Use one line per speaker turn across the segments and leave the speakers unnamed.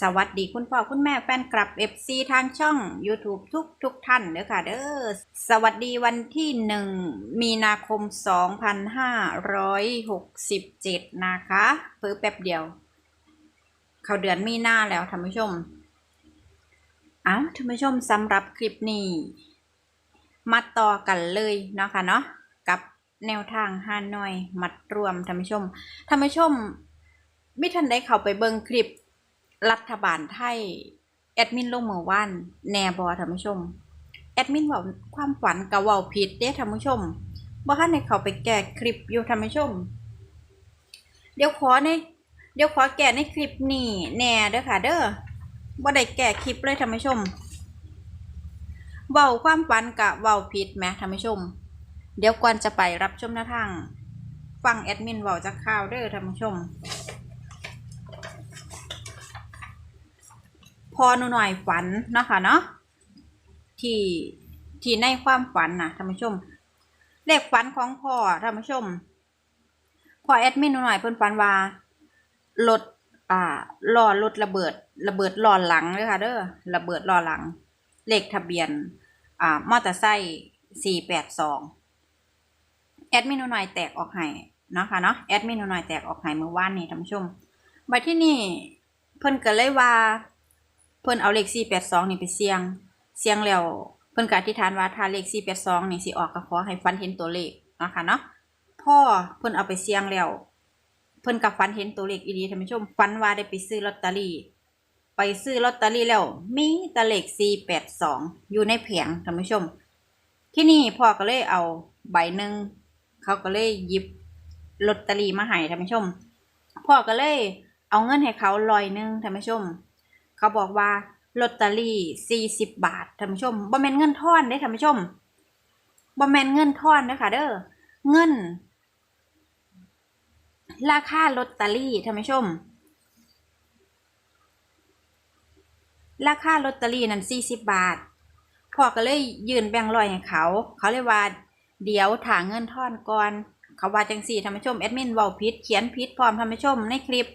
สวัสดีคุณพ่อคุณแม่แฟนกลับ FC ทางช่อง YouTube ทุกทุกท่านเด้อค่ะเด้อสวัสดีวันที่หนึ่งมีนาคม 2567 นะคะเพิ่แป๊บเดียว เข้าเดือนมีนาแล้วท่านผู้ชม เอ้าท่านผู้ชมสำหรับคลิปนี้ มาต่อกันเลยเนาะค่ะเนาะกับแนวทางฮานอยมัดรวมท่านผู้ชมท่านผู้ชมไมิทันได้เข้าไปเบิ่งคลิป รัฐบาลไทย แอดมินลงเมื่อวานแนบอท่านผู้ชม แอดมินว่าความฝันกับว่าผิดเด้ท่านผู้ชมบ่ทันให้เขาไปแก้คลิปอยู่ท่านผู้ชม เดี๋ยวขอในเดี๋ยวขอแก้ในคลิปนี้แน่เด้อค่ะ เด้อบ่ได้แก้คลิปเลยท่านผู้ชมเว้าความฝันกับเว้าผิดแหมท่านผู้ชม เดี๋ยวก่อนจะไปรับชมหน้าทาง ฟังแอดมินเว้าจากข่าวเด้อท่านผู้ชม พอหนูหน่อยฝันเนาะคะเนาะที่ที่ในความฝันนะท่านผู้ชม เลขฝันของพ่อท่านผู้ชมพ่อแอดมินหนูหน่อยเพิ่นฝันว่ารถอ่าล้อรถระเบิด ระเบิดล้อหลังเลยค่ะเด้อระเบิดล้อหลัง เลขทะเบียนอ่ามอเตอร์ไซค์สี่แปดสองแอดมินหนูหน่อยแตกออกให้นะคะเนาะแอดมินหนูหน่อยแตกออกให้เมื่อวานนี้ท่านผู้ชมบัดที่นี่เพิ่นก็เลยว่า พิ่นเอาเลข482นี่ไปเสี่ยง เสี่ยงแล้วเพิ่นก็อธิษฐานว่าถ้าเลข482นี่สิออกก็ขอให้ฝันเห็นตัวเลขนะคะเนาะพ่อเพิ่นเอาไปเสี่ยงแล้วเพิ่นก็ฝันเห็นตัวเลขอีหลีท่านผู้ชมฝันว่าได้ไปซื้อลอตเตอรี่ ไปซื้อลอตเตอรี่แล้ว มีแต่เลข482อยู่ในแผงท่านผู้ชม ที่นี่พ่อก็เลยเอาใบหนึ่งเขาก็เลยหยิบลอตเตอรี่มาให้ท่านผู้ชมพ่อก็เลยเอาเงินให้เขาร้อยหนึ่งท่านผู้ชม เขาบอกว่าลอตเตอรี่ 40 บาทท่านผู้ชมบ่แม่นเงินทอนเด้ท่านผู้ชมบ่แม่นเงินทอนเด้อค่ะเด้อเงิน ราคาลอตเตอรี่ท่านผู้ชม ราคาลอตเตอรี่นั่น40 บาทพ่อก็เลยยืนแบ่งค์ร้อยให้เขา เขาเลยว่าเดี๋ยวถางเงินทอนก่อน เขาว่าจังสี่ท่านผู้ชมแอดมินเว้าผิดเขียนผิดพร้อมท่านผู้ชมในคลิป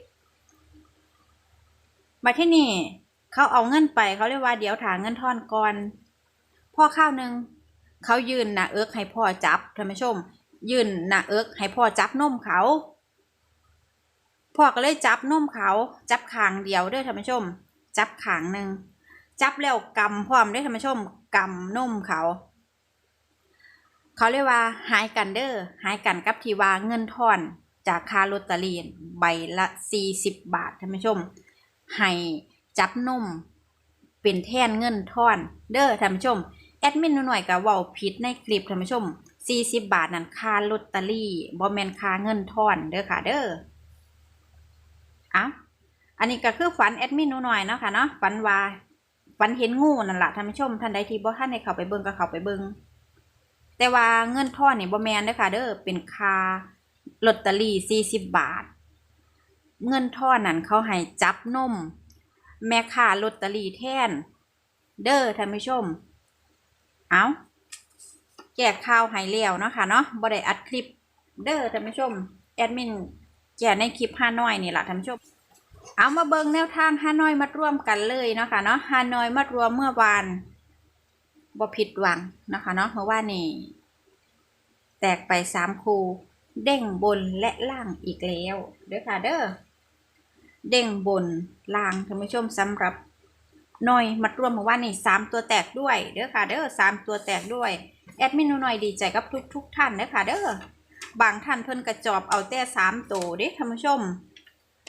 มาที่นี่ เขาเอาเงินไปเขาเรียกว่าเดี๋ยวถางเงินทอนก่อนพ่อข้าวหนึ่งเขายืนหน้าเอิกให้พ่อจับท่านผู้ชม ยืนหน้าเอิกให้พ่อจับนมเขาพ่อก็เลยจับนมเขาจับขางเดียวด้อท่านผู้ชม จับขางหนึ่งจับแล้วกำพร้อมด้อท่านผู้ชมกำนมเขา เขาเรียกว่าหายกันเดอ้อหายกันกับทีว่าเงินทอนจากคาลอตเตอรี่ใบละสี่สิบบาทท่านผู้ชม ให้จับนมเป็นแท่นเงินทอน เด้อท่านผู้ชม แอดมินหน่อยกับว้าผิดในคลิปท่านผู้ชม 40 บาทนั่นค่าลอตเตอรี่บ่แมนค่าเงินทอนเด้อค่ะ เด้ออะอันนี้ก็คือฝันแอดมินหน่อยเนาะค่ะเนาะฝันว่าฝันเห็นงูนั่นแหละท่านผู้ชมท่านใดที่บ่ท่านได้เข้าไปเบิ่งก็เข้าไปเบิ่งแต่ว่าเงินทอนนี่บ่แมนเด้อค่ะ เด้อเป็นค่าลอตเตอรี่40 บาท เงินท่อนนั่นเขาให้จับนม แม่ค้าลอตเตอรี่แทน เด้อท่านผู้ชม เอาแจกข่าวให้แล้วเนาะค่ะเนาะบ่ได้อัดคลิปเด้อท่านผู้ชม แอดมินแจกในคลิปฮานอยนี่แหละท่านผู้ชม เอามาเบิงแนวทางฮานอยมัดรวมกันเลยเนาะค่ะเนาะฮานอยมัดรวมเมื่อวานบ่ผิดหวังนะคะเนาะเพราะว่านี่ แตกไปสามคูเด้งบนและล่างอีกแล้ว เด้อค่ะเด้อ เด้งบนล่างท่านผู้ชมสำหรับหน่อยมัดรวมเมื่านี่สามตัวแตกด้วยเด้อค่ะเด้อสามตัวแตกด้วยแอดมินหน่อยดีใจกับทุกทุกท่านเด้อค่ะเด้อบางท่านเพิ่นกระจอบเอาแต่สามตัวเด้ท่านผู้ชม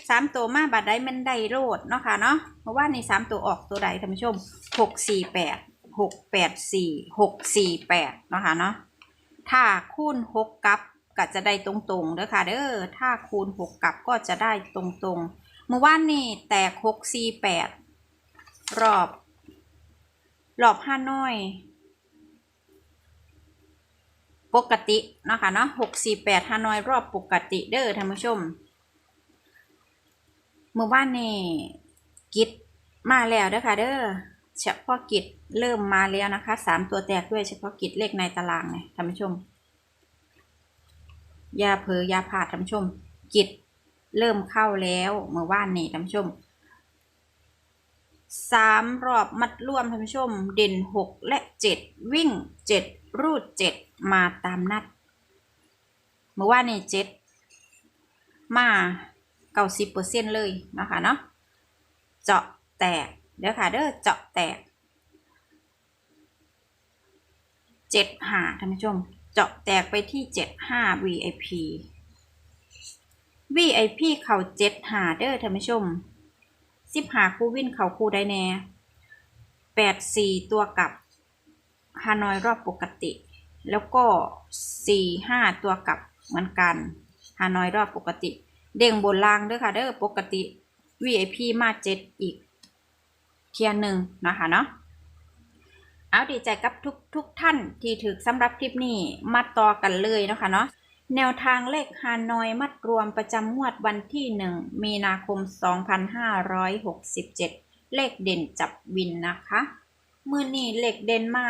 สามตัวมาบัดได้มันได้โลดเนาะค่ะเนาะเมื่อวานนี่สามตัวออกตัวใดท่านผู้ชมหกสี่แปดหกแปดสี่หกสี่แปดเนาะค่ะเนาะถ้าคูณหกกับก็จะได้ตรงๆเด้อค่ะเด้อถ้าคูณหกกับก็จะได้ตรงๆ มื่อวานนี่แตกหกสี่แปดรอบ รอบห้าน้อย ปกติเนาะค่ะเนาะหกสี่แปดห้าน้อยรอบปกติเด้อท่านผู้ชมเมื่อวานนี่กิจมาแล้วเด้อค่ะเด้อเฉพาะกิจเริ่มมาแล้วนะคะสามตัวแตกด้วยเฉพาะกิจเลขในตารางเนี่ยท่านผู้ชมอย่าเผลออย่าพลาดท่านผู้ชมกิจ เริ่มเข้าแล้วเมื่อวานนี้ท่านผู้ชมสามรอบมัดรวมท่านผู้ชม เด่นหกและเจ็ดวิ่งเจ็ดรูดเจ็ดมาตามนัด เมื่อวานนี่เจ็ดมาเก้าสิบเปอร์เซ็นเลยนะคะเนาะเจาะแตกเดี๋ยวค่ะเด้อเจาะแตกเจ็ดห้าท่านผู้ชม เจาะแตกไปที่เจ็ดห้า VIP VIP เขาเจ็ดหาเด้อท่านผู้ชมสิบหาคู่วินเขาคู่ได้แน่แปดสี่ตัวกับฮานอยรอบปกติ แล้วก็สี่ห้าตัวกับเหมือนกันฮานอยรอบปกติ เด้งบนล่างเด้อค่ะเด้อปกติ VIP มาเจ็ดอีกเทียร์หนึ่งนะคะเนาะเอาดีใจกับทุกทุกท่านที่ถือสำหรับคลิปนี้มาต่อกันเลยนะคะเนาะ แนวทางเลขฮานอยมัดรวมประจำงวดวันที่ 1 มีนาคม 2567 เลขเด่นจับวินนะคะมือนี้เลขเด่นมา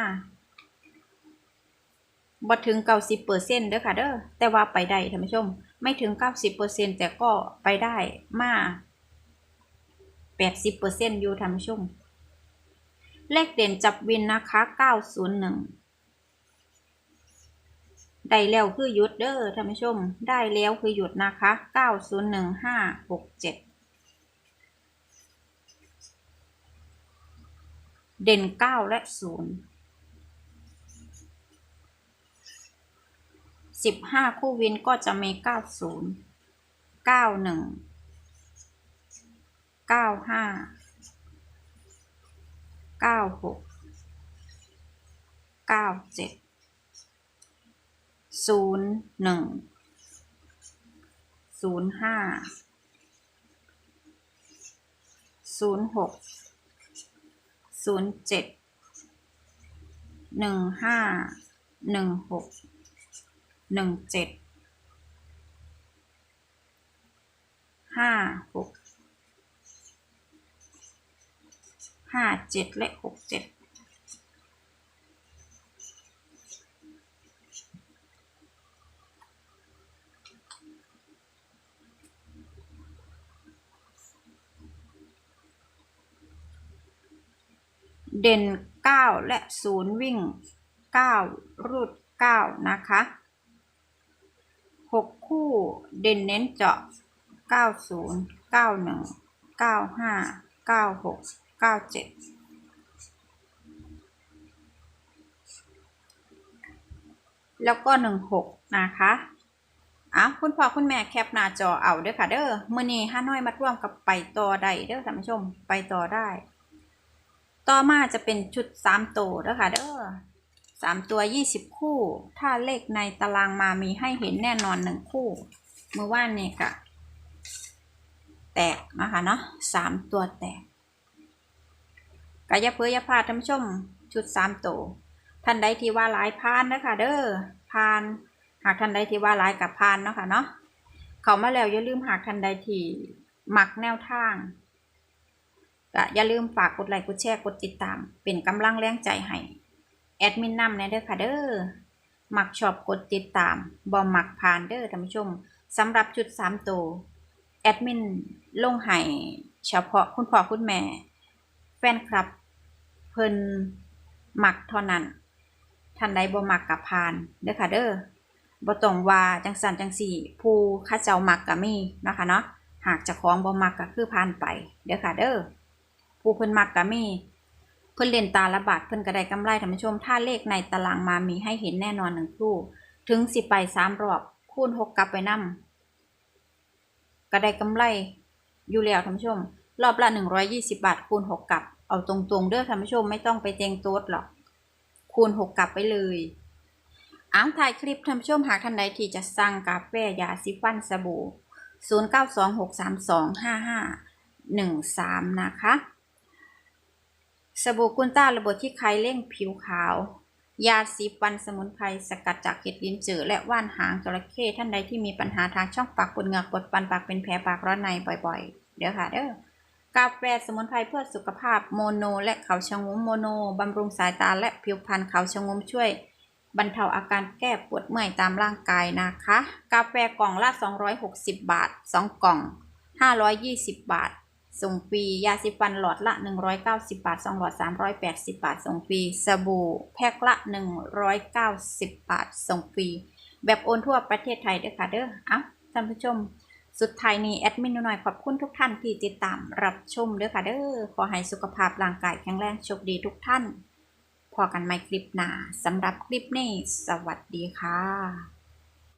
บ่ถึง 90%เด้อค่ะเด้อแต่ว่าไปได้ท่านผู้ชม ไม่ถึง 90%แต่ก็ไปได้มา 80%อยู่ท่านผู้ชม เลขเด่นจับวินนะคะ 901 ได้แล้วคือหยุดเด้อท่านผู้ชม ได้แล้วคือหยุดนะคะ 901567 เด่น 9 และ 0 15 คู่วินก็จะมี 90 91 95 96 97 ศูนย์หนึ่งศูนย์ห้าศูนย์หกศูนย์เจ็ดหนึ่งห้าหนึ่งหกหนึ่งเจ็ดห้าหกห้าเจ็ดและหกเจ็ด เด่น 9 และ 0 วิ่ง 9 รูด 9 นะคะ 6 คู่เด่นเน้นเจาะ 90 91 95 96 97แล้วก็ 16 นะคะอะคุณพ่อคุณแม่แคปหน้าจอเอาเด้อค่ะเด้อมื้อนี้ห้าน้อยมาร่วมกับไปต่อได้เด้อท่านผู้ชมไปต่อได้ ต่อมาจะเป็นชุดสามตัวเด้อค่ะเด้อสามตัวยี่สิบคู่ ถ้าเลขในตารางมามีให้เห็นแน่นอนหนึ่งคู่ เมื่อว่านนี่กะ แตกนะคะเนาะสามตัวแตกกายเพื่อยาพาท่านผู้ชมชุดสามตัวท่านใดที่ว่าหลายพานนะคะเด้อพาน หากท่านใดที่ว่าหลายกับพานเนาะค่ะเนาะเขามาแล้วอย่าลืมหากท่านใดที่หมักแนวทาง ก็อย่าลืมฝากกดไลค์กดแชร์กดติดตาม เป็นกำลังแรงใจให้แอดมินนำในเด้อค่ะเด้อมักชอบกดติดตามบอมมักผ่านเด้อท่านผู้ชมสำหรับชุด3ตัวแอดมินลงให้เฉพาะคุณพ่อคุณแม่ แฟนคลับ เพิ่นหมักเท่านั้นท่านใดบ่มักกับผ่านเด้อค่ะเด้อบ่ต้องว่าจังสันจังสี่ผู้ข้าเจ้าหมักก็มีนะคะเนาะหากจะของบ่มักก็คือผ่านไปเด้อค่ะเด้อ ผู้เพิ่นมักก็มีเพิ่นเล่นตาละบาทเพิ่นก็ได้กำไรท่านผู้ชม ถ้าเลขในตารางมามีให้เห็นแน่นอนหนึ่งคู่ ถึงสิไปสามรอบคูณหกกลับไปนํก็ได้กำไรอยู่แล้วท่านผู้ชม รอบละหนึ่งร้อยยี่สิบาทคูณหกกลับ เอาตรงๆเด้อท่านผู้ชมไม่ต้องไปเจงโต๊ดหรอก คูณหกกลับไปเลยอ้างถ่ายคลิปท่านผู้ชมหากท่านใดที่จะสั่งกาแฟยาซิฟันสบู่ศูนย์เก้าสองหกสามสองห้าห้าหนึ่งสามนะคะ สบู่กุนต้าระบบที่ใครเร่งผิวขาว ยาสีฟันสมุนไพรสกัดจากเห็ดลิ้นจือและว่านหางจระเข้ท่านใดที่มีปัญหาทางช่องปากปวดเหงือกปวดฟันปากเป็นแผลปากร้อนในบ่อยๆ เดี๋ยวค่ะเด้อกาแฟสมุนไพรเพื่อสุขภาพโมโน และเขาชะงมโมโนบำรุงสายตาและผิวพรรณเขาชะงมช่วย บรรเทาอาการแก้ปวดเมื่อยตามร่างกายนะคะ กาแฟกล่องละ 260 บาท 2 กล่อง 520 บาท ส่งฟรียาสีฟันหลอดละ 190 บาท2หลอด 380 บาท ส่งฟรีสบู่แพ็คละ 190 บาท ส่งฟรีแบบโอนทั่วประเทศไทยเด้อค่ะเด้ออ้าท่านผู้ชม สุดท้ายนี้แอดมินหน่อยขอบคุณทุกท่านที่ติดตามรับชมเด้อค่ะเด้อขอให้สุขภาพร่างกายแข็งแรงโชคดีทุกท่าน พอกันใหม่คลิปหน้าสำหรับคลิปนี้ สวัสดีค่ะ